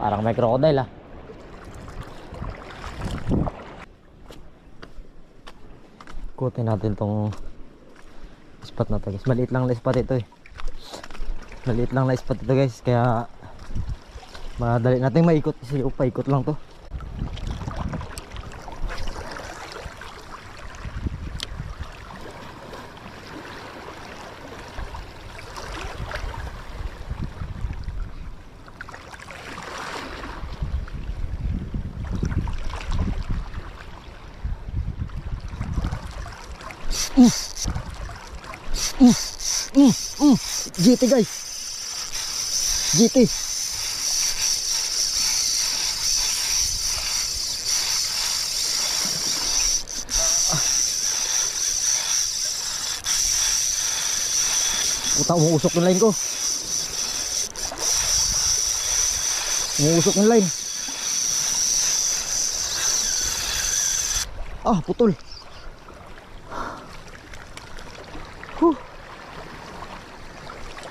Parang may crocodile ah. Ikutin natin tong spot na to guys. Maliit lang na spot ito eh. Maliit lang na spot ito guys. Kaya madali natin maikot kasi paikot lang to. GT guys. GT. Puta, umuusok yung line ko. Umuusok yung line. Ah, putol. Huh.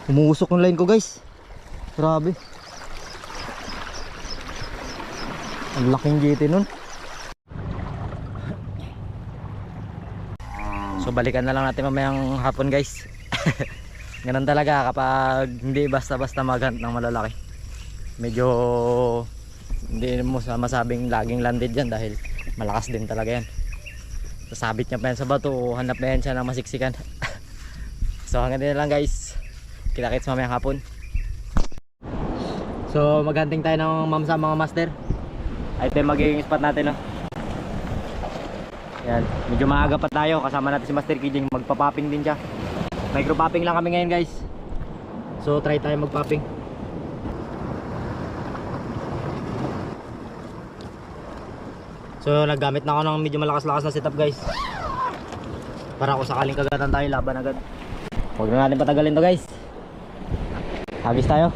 Umuusok yung line ko guys. Grabe. Ang laking GT nun. So balikan na lang natin mamayang hapon guys. Ganun talaga kapag hindi basta-basta maghunt ng malalaki. Medyo hindi mo sa- masabing laging landed yan dahil malakas din talaga yan. Sasabit niya pa yan sa bato hanap na yan siya ng masiksikan. so hanggang din lang guys. Kita-kits mamayang hapon. So maghunting tayo ng mamsa mga master. Ito yung magiging spot natin no. Yan, medyo maaga pa tayo kasama natin si Master Kijing magpa-popping din siya. Micro popping lang kami ngayon guys. So try tayo mag-popping. So naggamit na ako ng medyo malakas-lakas na setup guys. Para kung sakaling kagatan tayo laban agad. Huwag na natin patagalin to guys. Hagis tayo.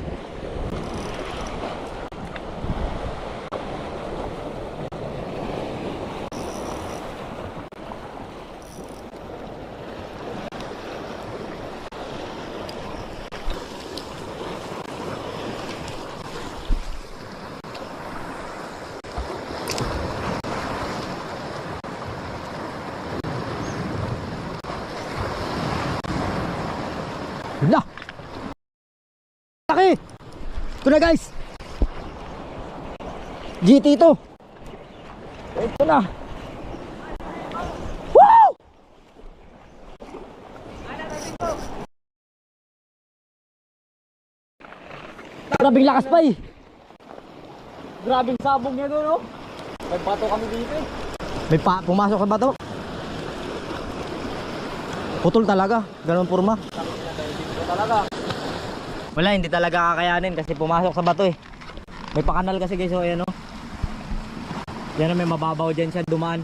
Ito na guys! GT ito! Ito na! Woo! Grabing lakas pa eh! Grabing sabong niya doon oh! May bato kami dito eh! May pa pumasok sa bato? Putol talaga, ganun purma. talaga. Wala, hindi talaga kakayanin kasi pumasok sa bato eh. May pakanal kasi guys, oh, ayan oh. Yan oh, may mababaw dyan siya dumaan.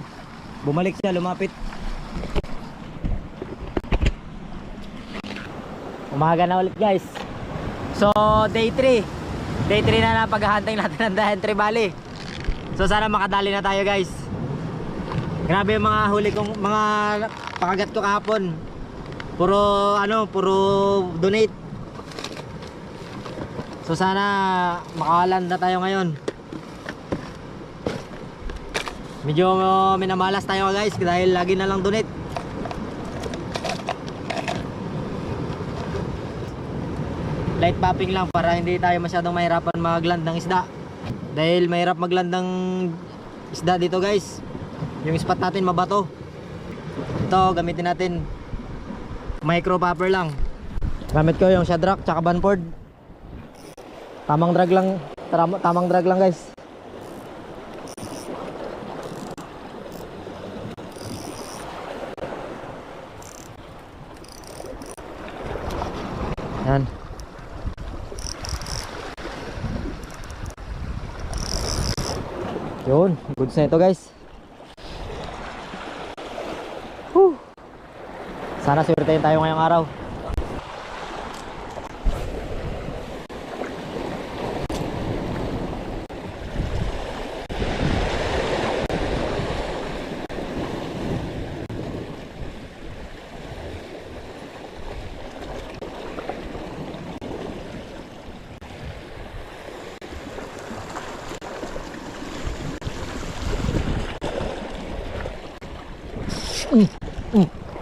Bumalik siya, lumapit. Umaga na ulit guys. So, day 3. Day 3 na na paghahantay natin ng Dahan Tribali. So, sana makadali na tayo guys. Grabe yung mga huli kong, mga pakagat ko kahapon. Puro ano, puro donate. So sana makawalan na tayo ngayon. Medyo uh, minamalas tayo guys dahil lagi na lang donate. Light popping lang para hindi tayo masyadong mahirapan magland ng isda. Dahil mahirap magland ng isda dito guys. Yung spot natin mabato. Ito gamitin natin micro popper lang. Gamit ko yung Shadrack tsaka Banford. Tamang drag lang, tam- tamang drag lang guys. Yan. Yun, goods na ito guys. Whew. Sana swertein tayo ngayong araw.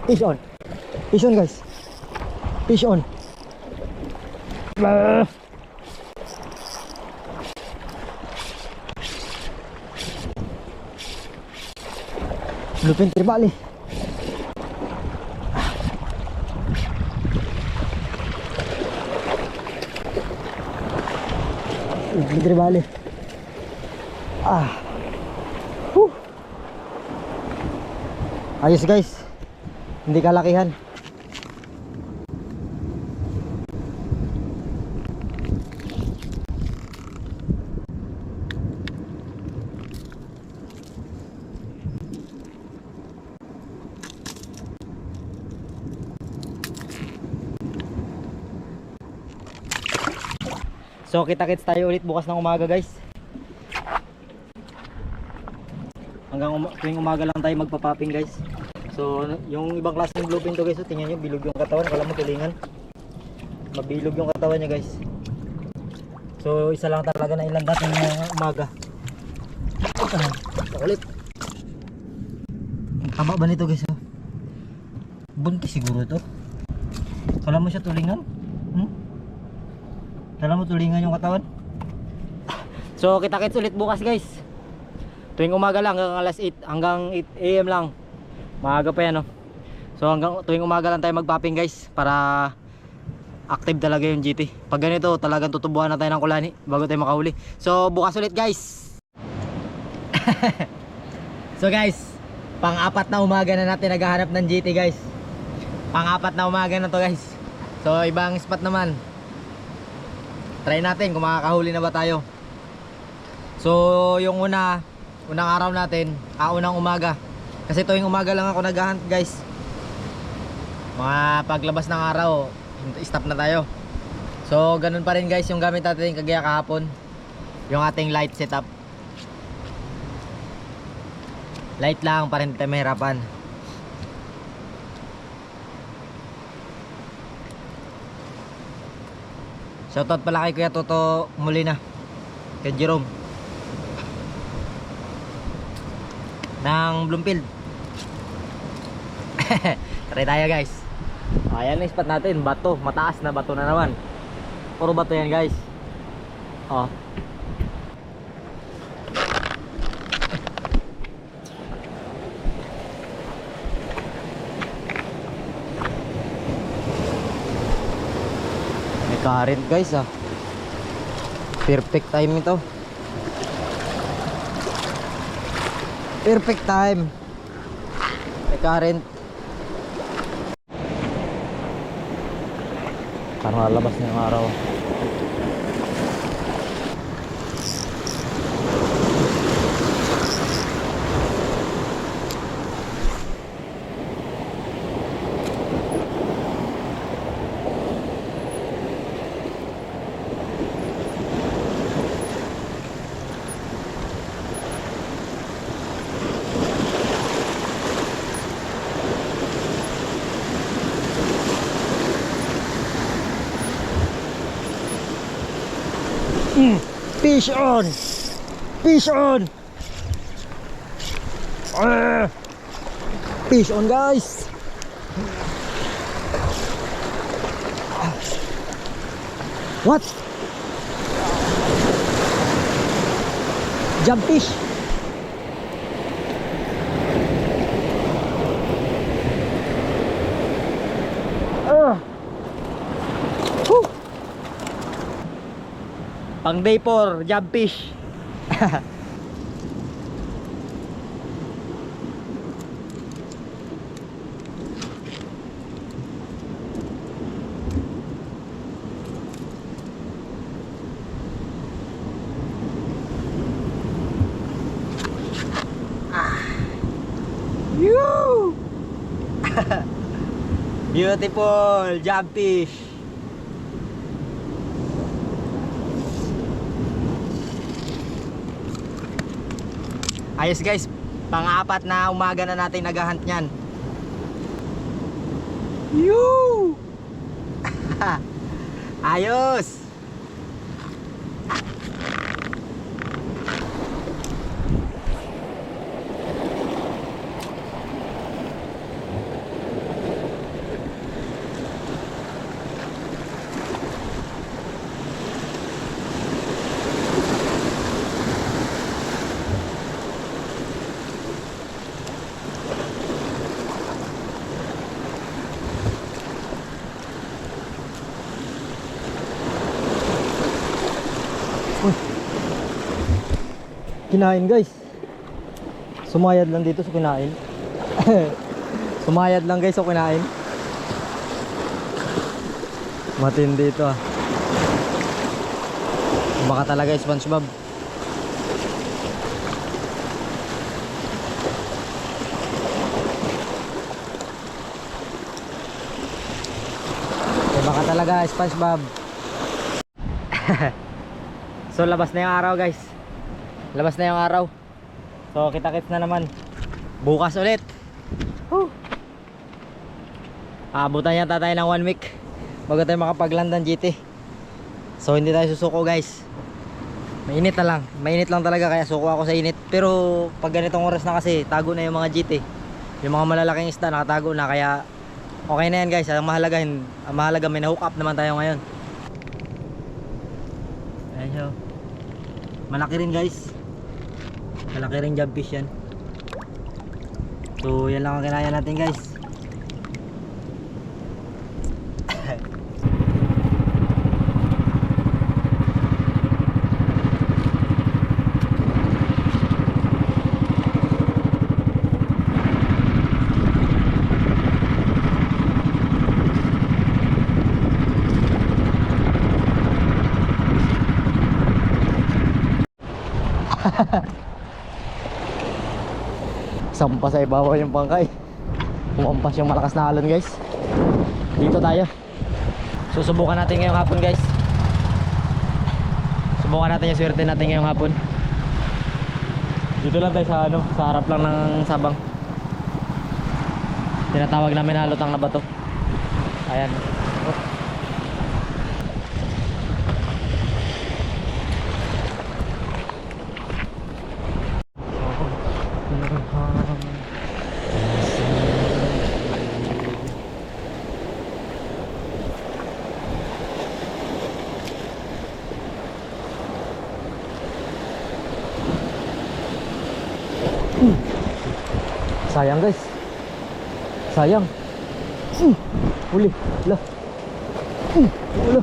Fish on. Fish on guys. Fish on. Ah. Lupin tribali. Lupin tribali. Ah. Whew. Ayos guys. Hindi kalakihan. So kita-kits tayo ulit bukas ng umaga guys. Hanggang uma- tuwing umaga lang tayo magpa-popping guys. So yung ibang klase ng bluefin to guys, so, tingnan nyo bilog yung katawan, kala mo tulingan. Mabilog yung katawan niya guys. So isa lang talaga na ilan dating uh, umaga. Ito ulit. Tama ba nito guys? oh? Buntis siguro to. Kala mo siya tulingan? Hmm? Kala mo tulingan yung katawan? So kita-kits ulit bukas guys. Tuwing umaga lang hanggang alas 8 hanggang 8 AM lang. Maaga pa yan no. So hanggang tuwing umaga lang tayo magpopping guys para active talaga yung GT. Pag ganito talagang tutubuhan na tayo ng kulani bago tayo makahuli. So bukas ulit guys. so guys, pang-apat na umaga na natin naghahanap ng GT guys. Pang-apat na umaga na to guys. So ibang spot naman. Try natin kung makakahuli na ba tayo. So yung una, unang araw natin, ah, unang umaga. Kasi tuwing umaga lang ako naghahunt guys. Mga paglabas ng araw, stop na tayo. So ganun pa rin guys yung gamit natin kagaya kahapon. Yung ating light setup. Light lang para hindi tayo mahirapan. Shoutout pala kay Kuya Toto Molina. Kay Jerome. Ng Bloomfield. Try tayo guys. Ayan ang spot natin. Bato. Mataas na bato na naman. Puro bato yan guys. Oh. May current guys ah. Perfect time ito. Perfect time. May current. Parang lalabas na yung araw. Fish on! Fish on! Ah! Fish on guys! What? Jump fish! Pang day 4, jump fish. Beautiful jump fish. Ayos guys, pang-apat na umaga na natin naghahunt niyan. Yoo! Ayos! Uy. Kinain guys. Sumayad lang dito sa kinain. Sumayad lang guys sa kinain. Matindi ito ah. Baka talaga SpongeBob. Eh, baka talaga SpongeBob. so labas na yung araw guys. Labas na yung araw. So kita-kits na naman. Bukas ulit. Whew. Aabutan yata tayo ng one week bago tayo makapag-land ng GT. So hindi tayo susuko guys. Mainit na lang. Mainit lang talaga kaya suko ako sa init. Pero pag ganitong oras na kasi tago na yung mga GT. Yung mga malalaking isda nakatago na kaya okay na yan guys. Ang mahalaga, ang mahalaga may na-hook up naman tayo ngayon. Ayan siya. Malaki rin guys. Malaki rin job fish yan. So yan lang ang kinaya natin guys. Sampa sa ibabaw yung bangkay. Umampas yung malakas na alon guys. Dito tayo. Susubukan natin ngayong hapon guys. Subukan natin yung swerte natin ngayong hapon. Dito lang tayo sa ano, sa harap lang ng sabang. Tinatawag namin na lutang na bato. Ayan. Oh. Sayang guys. Sayang. Hmm. Uli. Lah. Hmm. Ulo.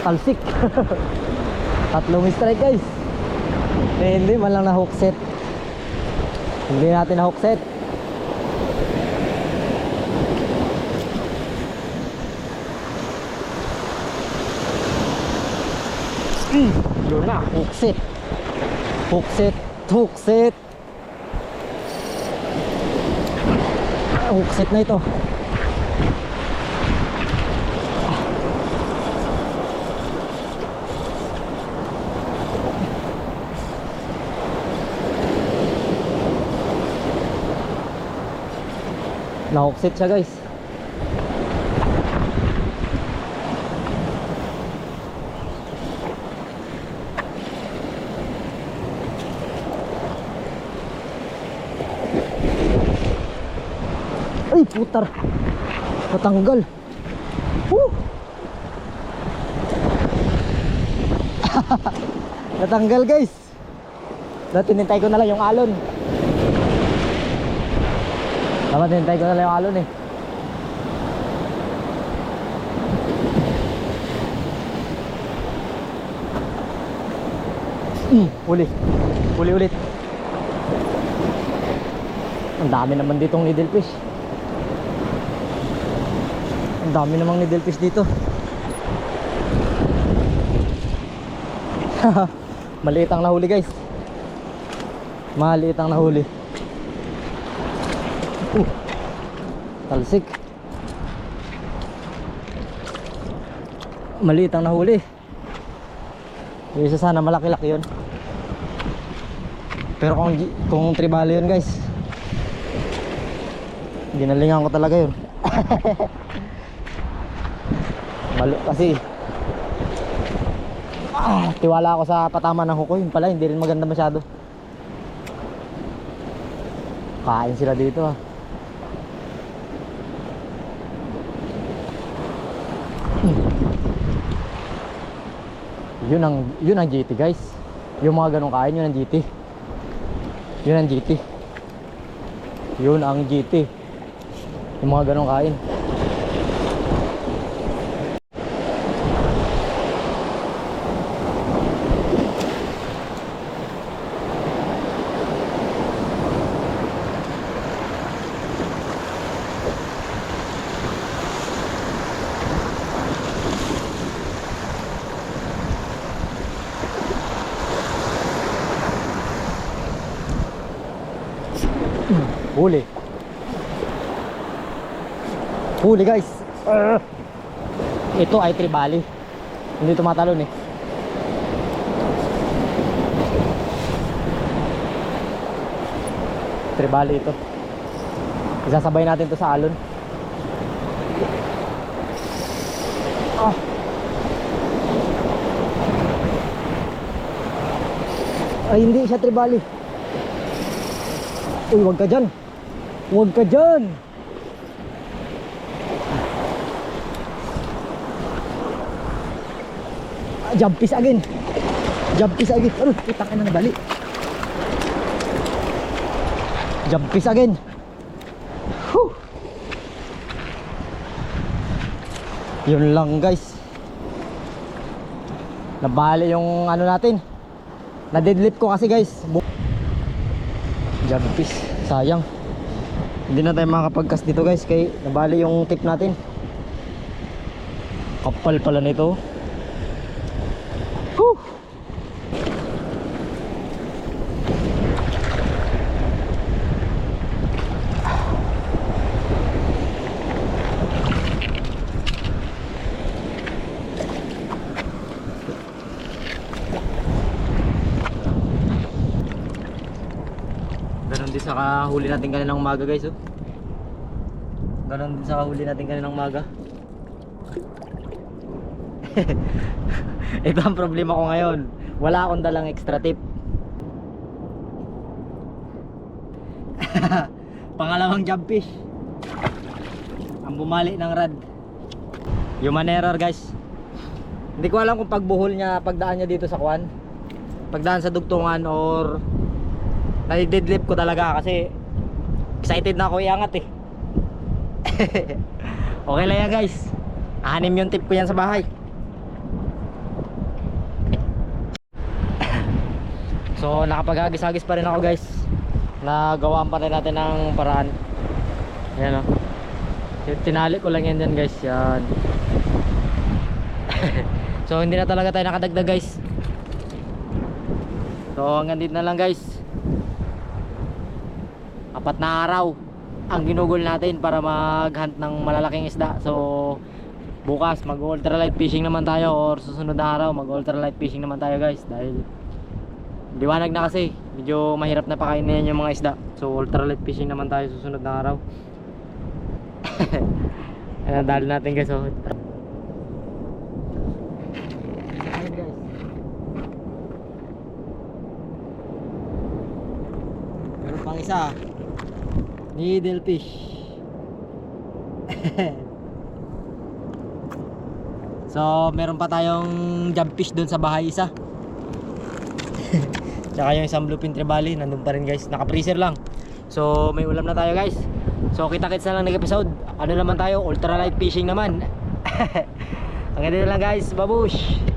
Talsik. Tatlong strike guys. Eh, hindi man lang na hook set. Hindi natin na hook set. Hmm. Yun na, hook set. Hook set. Hook set. Hook set na ito. Na-hook set siya guys. Ay, putar. Natanggal. Woo! Natanggal, guys. Dati tinintay ko na lang yung alon. Dapat tinintay ko na lang yung alon eh. Mm, uli. Uli ulit. Ang dami naman ditong needlefish. Ang dami namang needlefish dito. Maliit ang nahuli guys. Maliit ang nahuli. Uh, talsik. Maliit ang nahuli. Yung isa sana malaki-laki yun. Pero kung, kung tribalo yun guys, ginalingan ko talaga yun. Malo kasi ah, tiwala ako sa patama ng huko yun pala hindi rin maganda masyado. Kain sila dito ah. Yun ang yun ang GT guys. Yung mga ganong kain yun ang GT yun ang GT yun ang GT yung mga ganong kain Huli. Huli guys. Ah. Ito ay tribali. Hindi tumatalon eh. Tribali ito. Isasabay natin to sa alon. Ah. Ay, hindi siya tribali. Uy, wag ka dyan. Wag ka dyan. Ah, jump fish again. Jump fish again. Ano, putang na bali. Jump fish again. Whew. Yun lang guys. Nabali yung ano natin. Na-deadlift ko kasi guys. Jump fish. Sayang. Hindi na tayo makakapag-cast dito guys kay nabali yung tip natin. Kapal pala nito. Whew. Ganon kahuli natin kaninang umaga guys oh. Ganon din sa kahuli natin kaninang umaga. Ito ang problema ko ngayon. Wala akong dalang extra tip. Pangalawang jump fish. Ang bumali ng rad. Human error guys. Hindi ko alam kung pagbuhol niya, pagdaan niya dito sa kwan. Pagdaan sa dugtungan or nai-deadlift ko talaga kasi excited na ako iangat eh. okay lang yan guys. Anim yung tip ko yan sa bahay. so nakapag-agis-agis pa rin ako guys. Nagawaan pa rin natin ng paraan. Ayan o. Tinali ko lang yan dyan guys. Yan. so hindi na talaga tayo nakadagdag guys. So hanggang dito na lang guys apat na araw ang ginugol natin para mag-hunt ng malalaking isda. So bukas mag ultralight fishing naman tayo or susunod na araw mag ultralight fishing naman tayo guys dahil liwanag na kasi medyo mahirap na pakainin yung mga isda. So ultralight fishing naman tayo susunod na araw. Ayan dali natin guys. Oh. Meron pang isa. Needle fish. so, meron pa tayong jump fish doon sa bahay isa. Tsaka yung isang bluefin trevally, nandun pa rin guys. Naka-freezer lang. So, may ulam na tayo guys. So, kita-kits na lang ng episode. Ano naman tayo? Ultralight fishing naman. Hanggang dito lang guys. Babush!